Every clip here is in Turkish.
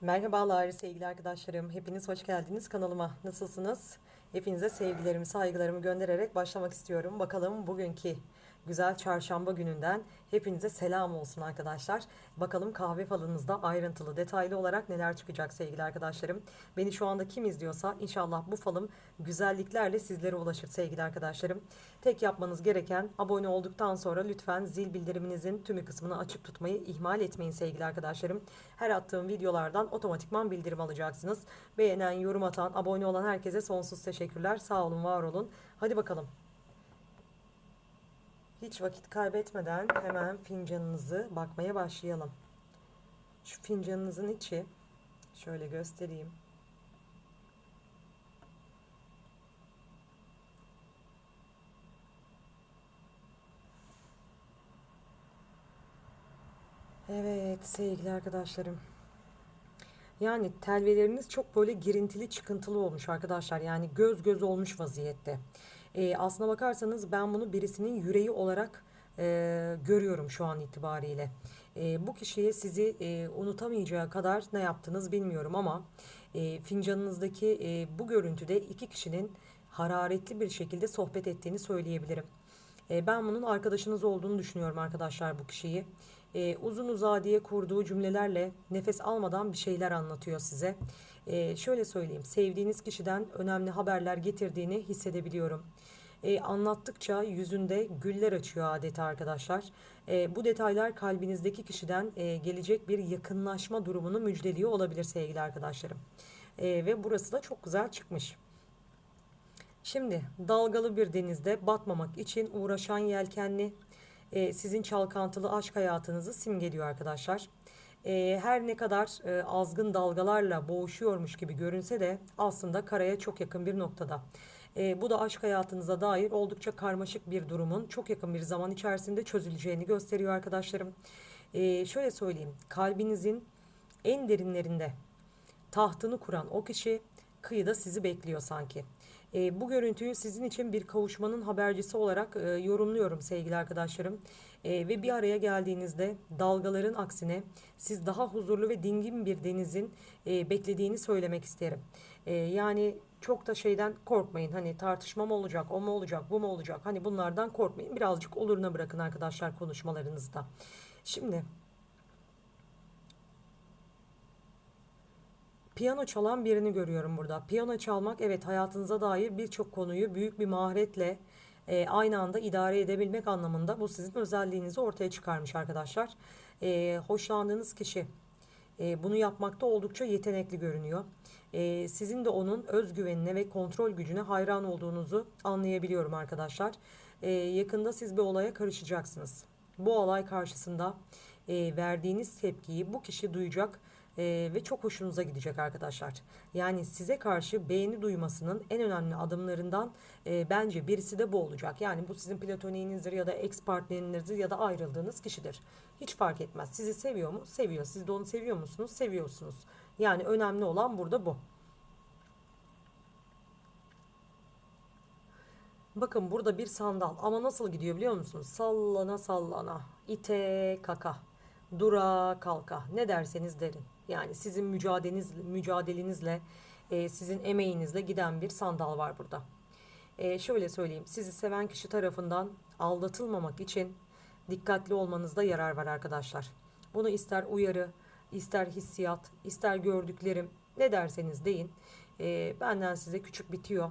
Merhabalar sevgili arkadaşlarım. Hepiniz hoş geldiniz kanalıma. Nasılsınız? Hepinize sevgilerimi, saygılarımı göndererek başlamak istiyorum. Bakalım bugünkü güzel çarşamba gününden hepinize selam olsun arkadaşlar. Bakalım kahve falınızda ayrıntılı, detaylı olarak neler çıkacak sevgili arkadaşlarım. Beni şu anda kim izliyorsa inşallah bu falım güzelliklerle sizlere ulaşır sevgili arkadaşlarım. Tek yapmanız gereken abone olduktan sonra lütfen zil bildiriminizin tümü kısmını açık tutmayı ihmal etmeyin sevgili arkadaşlarım. Her attığım videolardan otomatikman bildirim alacaksınız. Beğenen, yorum atan, abone olan herkese sonsuz teşekkürler. Sağ olun, var olun. Hadi bakalım. Hiç vakit kaybetmeden hemen fincanınızı bakmaya başlayalım. Şu fincanınızın içi şöyle göstereyim. Evet sevgili arkadaşlarım. Yani telveleriniz çok böyle girintili çıkıntılı olmuş arkadaşlar. Yani göz göz olmuş vaziyette. Ee, aslına bakarsanız ben bunu birisinin yüreği olarak e, görüyorum şu an itibariyle. E, bu kişiye sizi e, unutamayacağı kadar ne yaptınız bilmiyorum ama e, fincanınızdaki e, bu görüntüde iki kişinin hararetli bir şekilde sohbet ettiğini söyleyebilirim. E, ben bunun arkadaşınız olduğunu düşünüyorum arkadaşlar bu kişiyi. E, uzun uzadıya kurduğu cümlelerle nefes almadan bir şeyler anlatıyor size. E, şöyle söyleyeyim, sevdiğiniz kişiden önemli haberler getirdiğini hissedebiliyorum. E, anlattıkça yüzünde güller açıyor adeta arkadaşlar. E, bu detaylar kalbinizdeki kişiden e, gelecek bir yakınlaşma durumunu müjdeliyor olabilir sevgili arkadaşlarım. E, ve burası da çok güzel çıkmış. Şimdi dalgalı bir denizde batmamak için uğraşan yelkenli e, sizin çalkantılı aşk hayatınızı simgeliyor arkadaşlar. E, her ne kadar e, azgın dalgalarla boğuşuyormuş gibi görünse de aslında karaya çok yakın bir noktada. E, bu da aşk hayatınıza dair oldukça karmaşık bir durumun çok yakın bir zaman içerisinde çözüleceğini gösteriyor arkadaşlarım. E, şöyle söyleyeyim, kalbinizin en derinlerinde tahtını kuran o kişi kıyıda sizi bekliyor sanki. E, bu görüntüyü sizin için bir kavuşmanın habercisi olarak e, yorumluyorum sevgili arkadaşlarım. E, ve bir araya geldiğinizde dalgaların aksine siz daha huzurlu ve dingin bir denizin e, beklediğini söylemek isterim. E, yani çok da şeyden korkmayın. Hani tartışma mı olacak, o mu olacak, bu mu olacak? Hani bunlardan korkmayın. Birazcık oluruna bırakın arkadaşlar konuşmalarınızda. Şimdi Piyano çalan birini görüyorum burada. Piyano çalmak evet hayatınıza dair birçok konuyu büyük bir maharetle e, aynı anda idare edebilmek anlamında bu sizin özelliğinizi ortaya çıkarmış arkadaşlar. E, hoşlandığınız kişi e, bunu yapmakta oldukça yetenekli görünüyor. E, sizin de onun özgüvenine ve kontrol gücüne hayran olduğunuzu anlayabiliyorum arkadaşlar. E, yakında siz bir olaya karışacaksınız. Bu olay karşısında e, verdiğiniz tepkiyi bu kişi duyacak e, ve çok hoşunuza gidecek arkadaşlar. Yani size karşı beğeni duymasının en önemli adımlarından e, bence birisi de bu olacak. Yani bu sizin platoniğinizdir ya da ex partnerinizdir ya da ayrıldığınız kişidir. Hiç fark etmez. Sizi seviyor mu? Seviyor. Siz de onu seviyor musunuz? Seviyorsunuz. Yani önemli olan burada bu. Bakın burada bir sandal ama nasıl gidiyor biliyor musunuz? Sallana sallana, ite kaka, dura kalka ne derseniz derin. Yani sizin mücadeleniz, mücadelenizle, e, sizin emeğinizle giden bir sandal var burada. E, şöyle söyleyeyim, sizi seven kişi tarafından aldatılmamak için dikkatli olmanızda yarar var arkadaşlar. Bunu ister uyarı, ister hissiyat, ister gördüklerim ne derseniz deyin. E, benden size küçük bitiyor.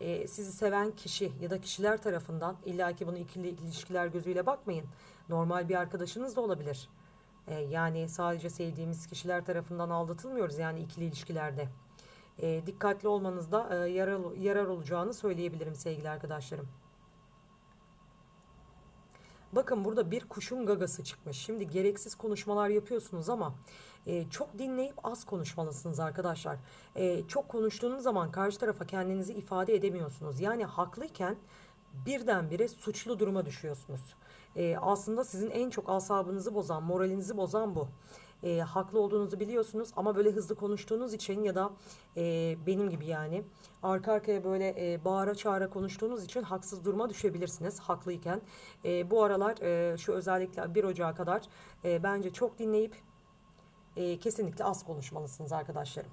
E, sizi seven kişi ya da kişiler tarafından illaki bunu ikili ilişkiler gözüyle bakmayın. Normal bir arkadaşınız da olabilir. E, yani sadece sevdiğimiz kişiler tarafından aldatılmıyoruz yani ikili ilişkilerde. E, dikkatli olmanızda e, yarar, yarar olacağını söyleyebilirim sevgili arkadaşlarım. Bakın burada bir kuşun gagası çıkmış. Şimdi gereksiz konuşmalar yapıyorsunuz ama e, çok dinleyip az konuşmalısınız arkadaşlar. E, çok konuştuğunuz zaman karşı tarafa kendinizi ifade edemiyorsunuz. Yani haklıyken birdenbire suçlu duruma düşüyorsunuz. E, aslında sizin en çok asabınızı bozan, moralinizi bozan bu. E, haklı olduğunuzu biliyorsunuz ama böyle hızlı konuştuğunuz için ya da e, benim gibi yani arka arkaya böyle e, bağıra çağıra konuştuğunuz için haksız duruma düşebilirsiniz haklıyken. E, bu aralar e, şu özellikle 1 Ocağı kadar e, bence çok dinleyip e, kesinlikle az konuşmalısınız arkadaşlarım.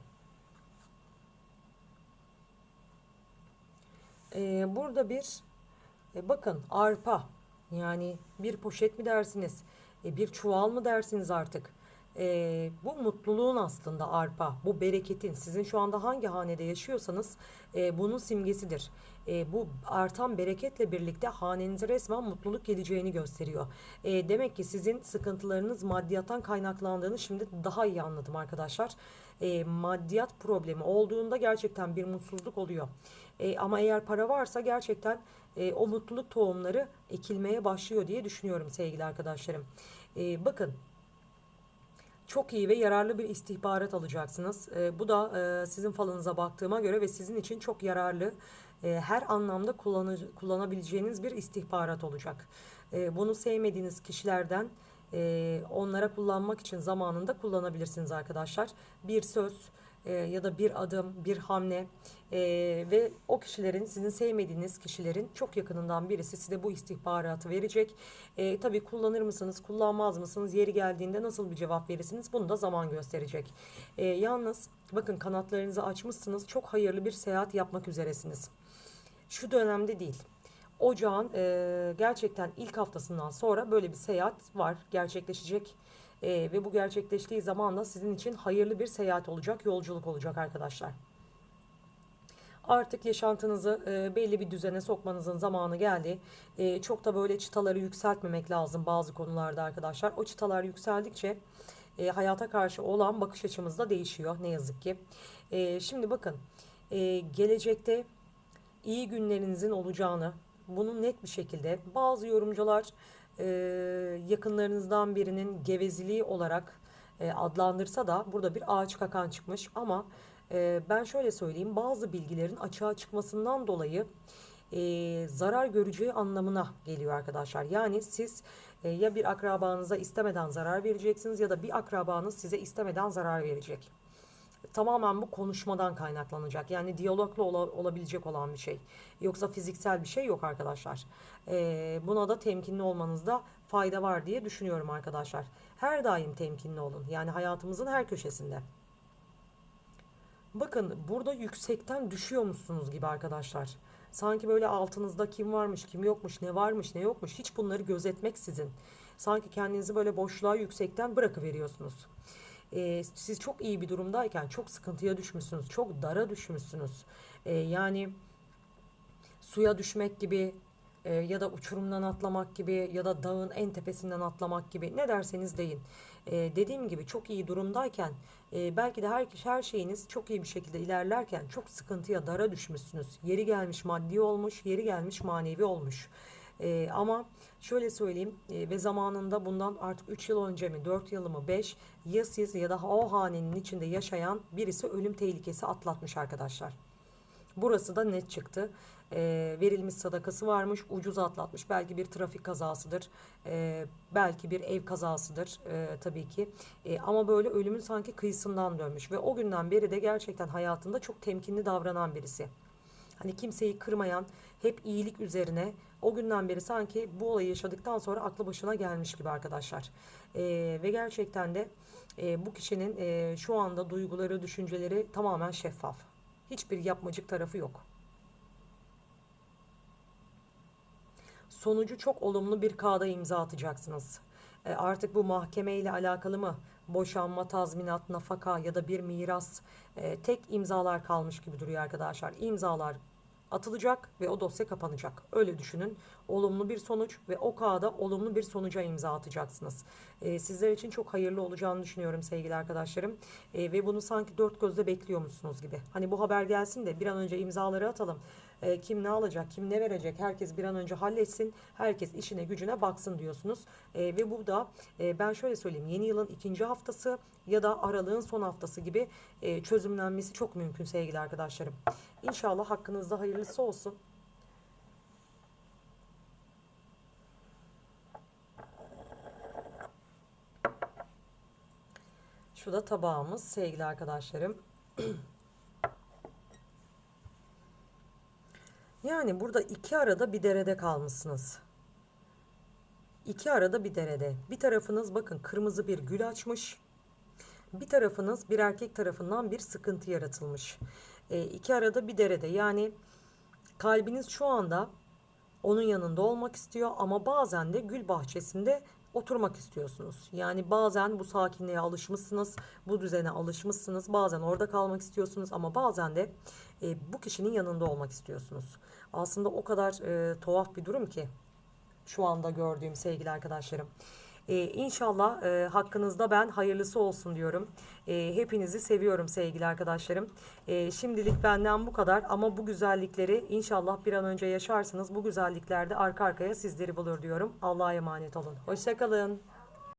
E, burada bir e, bakın arpa yani bir poşet mi dersiniz, e, bir çuval mı dersiniz artık? E, bu mutluluğun aslında arpa, bu bereketin sizin şu anda hangi hanede yaşıyorsanız e, bunun simgesidir. E, bu artan bereketle birlikte hanenize resmen mutluluk geleceğini gösteriyor. E, demek ki sizin sıkıntılarınız maddiyattan kaynaklandığını şimdi daha iyi anladım arkadaşlar. E, maddiyat problemi olduğunda gerçekten bir mutsuzluk oluyor. E, ama eğer para varsa gerçekten e, o mutluluk tohumları ekilmeye başlıyor diye düşünüyorum sevgili arkadaşlarım. E, bakın çok iyi ve yararlı bir istihbarat alacaksınız. E, bu da e, sizin falınıza baktığıma göre ve sizin için çok yararlı, e, her anlamda kullanı, kullanabileceğiniz bir istihbarat olacak. E, bunu sevmediğiniz kişilerden e, onlara kullanmak için zamanında kullanabilirsiniz arkadaşlar. Bir söz e, ya da bir adım, bir hamle e, ve o kişilerin, sizin sevmediğiniz kişilerin çok yakınından birisi size bu istihbaratı verecek. E, tabii kullanır mısınız, kullanmaz mısınız, yeri geldiğinde nasıl bir cevap verirsiniz bunu da zaman gösterecek. E, yalnız bakın kanatlarınızı açmışsınız, çok hayırlı bir seyahat yapmak üzeresiniz. Şu dönemde değil. Ocağın e, gerçekten ilk haftasından sonra böyle bir seyahat var, gerçekleşecek. E, ve bu gerçekleştiği zaman da sizin için hayırlı bir seyahat olacak, yolculuk olacak arkadaşlar. Artık yaşantınızı e, belli bir düzene sokmanızın zamanı geldi. E, çok da böyle çıtaları yükseltmemek lazım bazı konularda arkadaşlar. O çıtalar yükseldikçe e, hayata karşı olan bakış açımız da değişiyor ne yazık ki. E, şimdi bakın e, gelecekte iyi günlerinizin olacağını, bunu net bir şekilde bazı yorumcular e, yakınlarınızdan birinin geveziliği olarak e, adlandırsa da burada bir ağaç kakan çıkmış ama e, ben şöyle söyleyeyim bazı bilgilerin açığa çıkmasından dolayı e, zarar göreceği anlamına geliyor arkadaşlar. Yani siz e, ya bir akrabanıza istemeden zarar vereceksiniz ya da bir akrabanız size istemeden zarar verecek tamamen bu konuşmadan kaynaklanacak. Yani diyalogla ola, olabilecek olan bir şey. Yoksa fiziksel bir şey yok arkadaşlar. Ee, buna da temkinli olmanızda fayda var diye düşünüyorum arkadaşlar. Her daim temkinli olun. Yani hayatımızın her köşesinde. Bakın burada yüksekten düşüyor musunuz gibi arkadaşlar. Sanki böyle altınızda kim varmış, kim yokmuş, ne varmış, ne yokmuş hiç bunları gözetmek sizin. Sanki kendinizi böyle boşluğa yüksekten bırakıveriyorsunuz e, siz çok iyi bir durumdayken çok sıkıntıya düşmüşsünüz, çok dara düşmüşsünüz. E, yani suya düşmek gibi e, ya da uçurumdan atlamak gibi ya da dağın en tepesinden atlamak gibi ne derseniz deyin. E, dediğim gibi çok iyi durumdayken e, belki de her, her şeyiniz çok iyi bir şekilde ilerlerken çok sıkıntıya dara düşmüşsünüz. Yeri gelmiş maddi olmuş, yeri gelmiş manevi olmuş. E, ama şöyle söyleyeyim e, ve zamanında bundan artık 3 yıl önce mi 4 yıl mı 5 ya siz ya da o hanenin içinde yaşayan birisi ölüm tehlikesi atlatmış arkadaşlar. Burası da net çıktı. E, verilmiş sadakası varmış, ucuz atlatmış. Belki bir trafik kazasıdır, e, belki bir ev kazasıdır e, tabii ki. E, ama böyle ölümün sanki kıyısından dönmüş ve o günden beri de gerçekten hayatında çok temkinli davranan birisi. Hani kimseyi kırmayan, hep iyilik üzerine o günden beri sanki bu olayı yaşadıktan sonra aklı başına gelmiş gibi arkadaşlar. E, ve gerçekten de e, bu kişinin e, şu anda duyguları, düşünceleri tamamen şeffaf. Hiçbir yapmacık tarafı yok. Sonucu çok olumlu bir kağıda imza atacaksınız. E, artık bu mahkeme ile alakalı mı? Boşanma, tazminat, nafaka ya da bir miras e, tek imzalar kalmış gibi duruyor arkadaşlar. İmzalar atılacak ve o dosya kapanacak. Öyle düşünün. Olumlu bir sonuç ve o kağıda olumlu bir sonuca imza atacaksınız. Ee, sizler için çok hayırlı olacağını düşünüyorum sevgili arkadaşlarım. Ee, ve bunu sanki dört gözle bekliyormuşsunuz gibi. Hani bu haber gelsin de bir an önce imzaları atalım. Ee, kim ne alacak, kim ne verecek herkes bir an önce halletsin. Herkes işine gücüne baksın diyorsunuz. Ee, ve bu da e, ben şöyle söyleyeyim yeni yılın ikinci haftası ya da aralığın son haftası gibi e, çözümlenmesi çok mümkün sevgili arkadaşlarım. İnşallah hakkınızda hayırlısı olsun. Şu da tabağımız sevgili arkadaşlarım. Yani burada iki arada bir derede kalmışsınız. İki arada bir derede. Bir tarafınız bakın kırmızı bir gül açmış. bir tarafınız bir erkek tarafından bir sıkıntı yaratılmış. E, iki arada bir derede yani kalbiniz şu anda onun yanında olmak istiyor ama bazen de gül bahçesinde oturmak istiyorsunuz. Yani bazen bu sakinliğe alışmışsınız, bu düzene alışmışsınız. Bazen orada kalmak istiyorsunuz ama bazen de e, bu kişinin yanında olmak istiyorsunuz. Aslında o kadar e, tuhaf bir durum ki şu anda gördüğüm sevgili arkadaşlarım. Ee, inşallah e, hakkınızda ben hayırlısı olsun diyorum. Ee, hepinizi seviyorum sevgili arkadaşlarım. Ee, şimdilik benden bu kadar ama bu güzellikleri inşallah bir an önce yaşarsınız. Bu güzellikler de arka arkaya sizleri bulur diyorum. Allah'a emanet olun. Hoşçakalın.